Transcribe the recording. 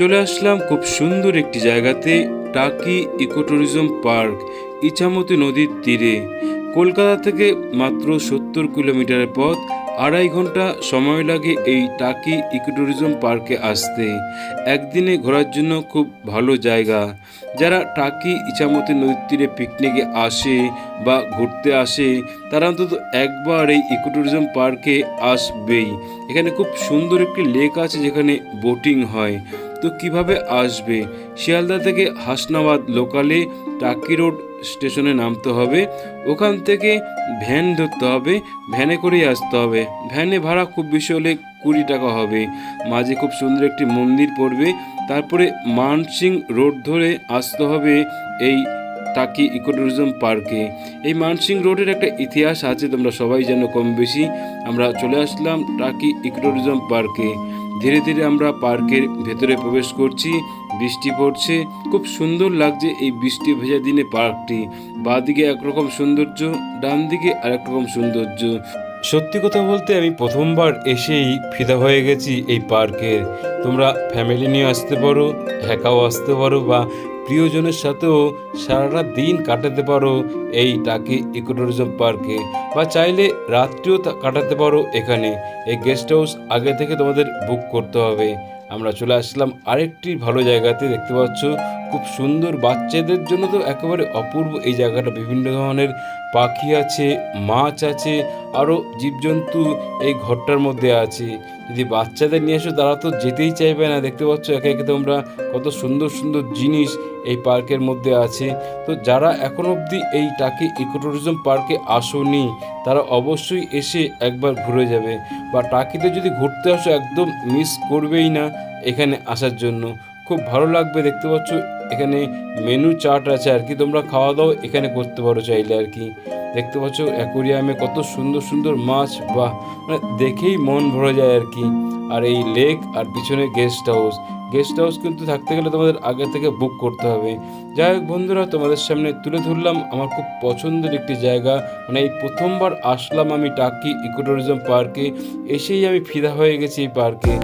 চলে আসলাম খুব সুন্দর একটি জায়গাতে, Taki eco tourism park, Ichamati নদীর তীরে। কলকাতা থেকে মাত্র সত্তর কিলোমিটারের পথ, আড়াই ঘণ্টা সময় লাগে এই টাকি ইকো ট্যুরিজম পার্কে আসতে। একদিনে ঘোরার জন্য খুব ভালো জায়গা। যারা টাকি ইছামতি নদীর তীরে পিকনিকে আসে বা ঘুরতে আসে, তারা অন্তত একবার এই ইকো ট্যুরিজম পার্কে আসবেই। এখানে খুব সুন্দর একটি লেক আছে যেখানে বোটিং হয়। তো কীভাবে আসবে? শিয়ালদা থেকে হাসনাবাদ লোকালে টাকি রোড স্টেশনে নামতে হবে। ওখান থেকে ভ্যান ধরতে হবে। ভ্যানে করেই আসতে হবে। ভ্যানে ভাড়া খুব বেশি হলে কুড়ি টাকা হবে। মাঝে খুব সুন্দর একটি মন্দির পড়বে। তারপরে মানসিং রোড ধরে আসতে হবে এই টাকি ইকো ট্যুরিজম পার্কে। এই মানসিং রোডের একটা ইতিহাস আছে, তোমরা সবাই যেন কম বেশি আমরা চলে আসলাম টাকি ইকো ট্যুরিজম পার্কে। ধীরে ধীরে আমরা পার্কের ভেতরে প্রবেশ করছি, বৃষ্টি পড়ছে। খুব সুন্দর লাগছে এই বৃষ্টি ভেজা দিনে পার্কটি। বাঁদিকে একরকম সৌন্দর্য ডান দিকে আরেক রকম সৌন্দর্য। সত্যি কথা বলতে আমি প্রথমবার এসেই ফিদা হয়ে গেছি এই পার্কের। তোমরা ফ্যামিলি নিয়ে আসতে পারো, একাও আসতে পারো বা প্রিয়জনের সাথেও সারাটা দিন কাটাতে পারো এই টাকি ইকো ট্যুরিজম পার্কে। বা চাইলে রাত্রিও কাটাতে পারো এখানে। এই গেস্ট হাউস আগে থেকে তোমাদের বুক করতে হবে। আমরা চলে আসলাম আরেকটি ভালো জায়গাতে, দেখতে পাচ্ছ খুব সুন্দর বাচ্চাদের জন্য তো একেবারে অপূর্ব। এই জায়গাটা বিভিন্ন ধরনের পাখি আছে, মাছ আছে, আরও জীবজন্তু এই ঘরটার মধ্যে আছে। যদি বাচ্চাদের নিয়ে এসো, তারা তো যেতেই চাইবে না। দেখতে পাচ্ছ একে একে তোমরা কত সুন্দর সুন্দর জিনিস এই পার্কের মধ্যে আছে। তো যারা এখন অবধি এই টাকি ইকো ট্যুরিজম পার্কে আসনি, তারা অবশ্যই এসে একবার ঘুরে যাবে। বা টাকিতে যদি ঘুরতে আসো, একদম মিস করবেই না এখানে আসার জন্য। খুব ভালো লাগবে, দেখতে পাচ্ছ, এখানে মেনু চার্ট আছে আর কি। তোমরা খাওয়া দাওয়া এখানে করতে পারো চাইলে আর কি। দেখতে পাচ্ছ, অ্যাকোরিয়ামে কত সুন্দর সুন্দর মাছ বা মানে দেখেই মন ভরে যায় আর কি। আর এই লেক আর পিছনে গেস্ট হাউস। গেস্ট হাউস কিন্তু থাকতে গেলে তোমাদের আগে থেকে বুক করতে হবে। যাই হোক বন্ধুরা, তোমাদের সামনে তুলে ধরলাম আমার খুব পছন্দের একটি জায়গা। মানে এই প্রথমবার আসলাম আমি টাকি ইকো ট্যুরিজম পার্কে। এসেই আমি ফিদা হয়ে গেছি এই পার্কে।